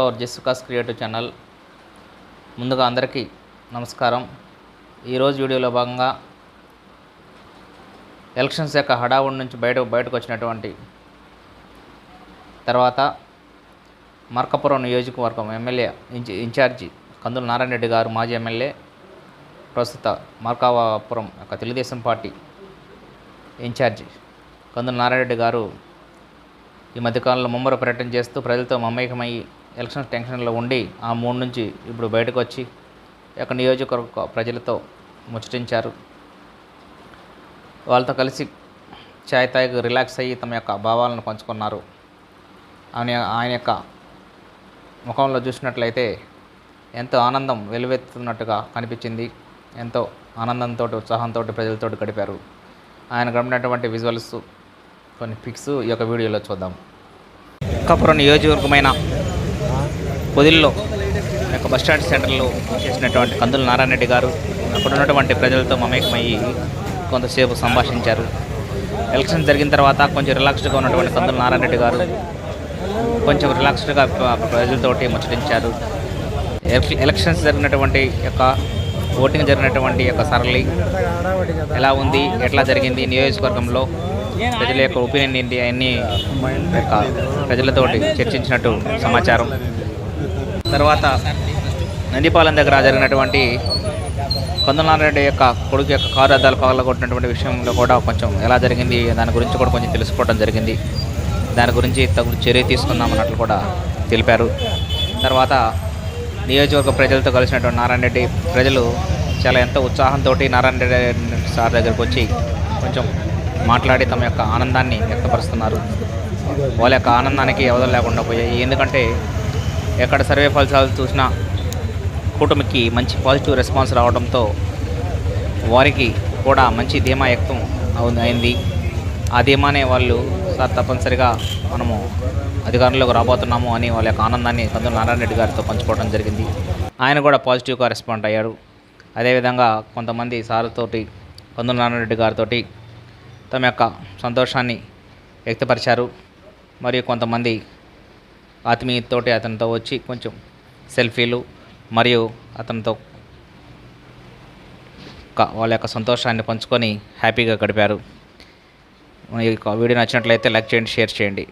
Hour జెస్సుకాస్ creative channel ముందుగా అందరికీ నమస్కారం. ఈరోజు వీడియోలో భాగంగా ఎలక్షన్స్ యొక్క హడావుడి నుంచి బయట బయటకు వచ్చినటువంటి తర్వాత మార్కపురం నియోజకవర్గం ఎమ్మెల్యే ఇన్ఛ ఇన్ఛార్జి కందుల నారాయణ రెడ్డి గారు మాజీ ఎమ్మెల్యే ప్రస్తుత మార్కాపురం యొక్క తెలుగుదేశం పార్టీ ఇన్ఛార్జి కందుల నారాయణ రెడ్డి గారు ఈ మధ్యకాలంలో ముమ్మర పర్యటన చేస్తూ ప్రజలతో మమేకమయ్యి ఎలక్షన్ టెన్షన్లో ఉండి ఆ మూడు నుంచి ఇప్పుడు బయటకు వచ్చి యొక్క నియోజకవర్గ ప్రజలతో ముచ్చటించారు. వాళ్ళతో కలిసి ఛాయ్ తాగి రిలాక్స్ అయ్యి తమ యొక్క భావాలను పంచుకున్నారు. ఆయన ఆయన యొక్క ముఖంలో చూసినట్లయితే ఎంతో ఆనందం వెలువెత్తుతున్నట్టుగా కనిపించింది. ఎంతో ఆనందంతో ఉత్సాహంతో ప్రజలతో గడిపారు. ఆయన గడిపినటువంటి విజువల్స్ కొన్ని పిక్స్ ఈ యొక్క వీడియోలో చూద్దాం. కపురం నియోజకవర్గమైన పొదిల్లో యొక్క బస్టాండ్ సెంటర్లో చేసినటువంటి కందుల నారాయణ రెడ్డి గారు అక్కడ ఉన్నటువంటి ప్రజలతో మమేకమయ్యి కొంతసేపు సంభాషించారు. ఎలక్షన్ జరిగిన తర్వాత కొంచెం రిలాక్స్డ్గా ఉన్నటువంటి కందుల నారాయణ రెడ్డి గారు కొంచెం రిలాక్స్డ్గా ప్రజలతోటి ముచ్చటించారు. ఎలక్షన్స్ జరిగినటువంటి యొక్క ఓటింగ్ జరిగినటువంటి యొక్క సరళి ఎలా ఉంది ఎట్లా జరిగింది నియోజకవర్గంలో ప్రజల యొక్క ఒపీనియన్ ఏంటి అన్ని యొక్క ప్రజలతోటి చర్చించినట్టు సమాచారం. తర్వాత నందిపాలెం దగ్గర జరిగినటువంటి కొందనారెడ్డి యొక్క కొడుకు యొక్క కారు అద్దాలు పగలగొట్టినటువంటి విషయంలో కూడా కొంచెం ఎలా జరిగింది దాని గురించి కూడా కొంచెం తెలుసుకోవడం జరిగింది. దాని గురించి తగు చర్య తీసుకుందామన్నట్లు కూడా తెలిపారు. తర్వాత నియోజకవర్గ ప్రజలతో కలిసినటువంటి నారాయణ రెడ్డి ప్రజలు చాలా ఎంతో ఉత్సాహంతో నారాయణ రెడ్డి సార్ దగ్గరకు వచ్చి కొంచెం మాట్లాడి తమ యొక్క ఆనందాన్ని వ్యక్తపరుస్తున్నారు. వాళ్ళ యొక్క ఆనందానికి అవధం లేకుండా పోయాయి. ఎందుకంటే ఎక్కడ సర్వే ఫలితాలు చూసినా కూటమికి మంచి పాజిటివ్ రెస్పాన్స్ రావడంతో వారికి కూడా మంచి ధీమా వ్యక్తం అవును అయింది. ఆ ధీమానే వాళ్ళు సార్ తప్పనిసరిగా మనము అధికారంలోకి రాబోతున్నాము అని వాళ్ళ యొక్క ఆనందాన్ని కందుల నారాయణ రెడ్డి గారితో పంచుకోవడం జరిగింది. ఆయన కూడా పాజిటివ్గా రెస్పాండ్ అయ్యారు అదేవిధంగా కొంతమంది సార్తోటి కందుల నారాయణ రెడ్డి గారితో తమ యొక్క సంతోషాన్ని వ్యక్తపరిచారు. మరియు కొంతమంది ఆత్మీయతోటి అతనితో వచ్చి కొంచెం సెల్ఫీలు మరియు అతనితో వాళ్ళ యొక్క సంతోషాన్ని పంచుకొని హ్యాపీగా గడిపారు. ఈ వీడియో నచ్చినట్లయితే లైక్ చేయండి షేర్ చేయండి.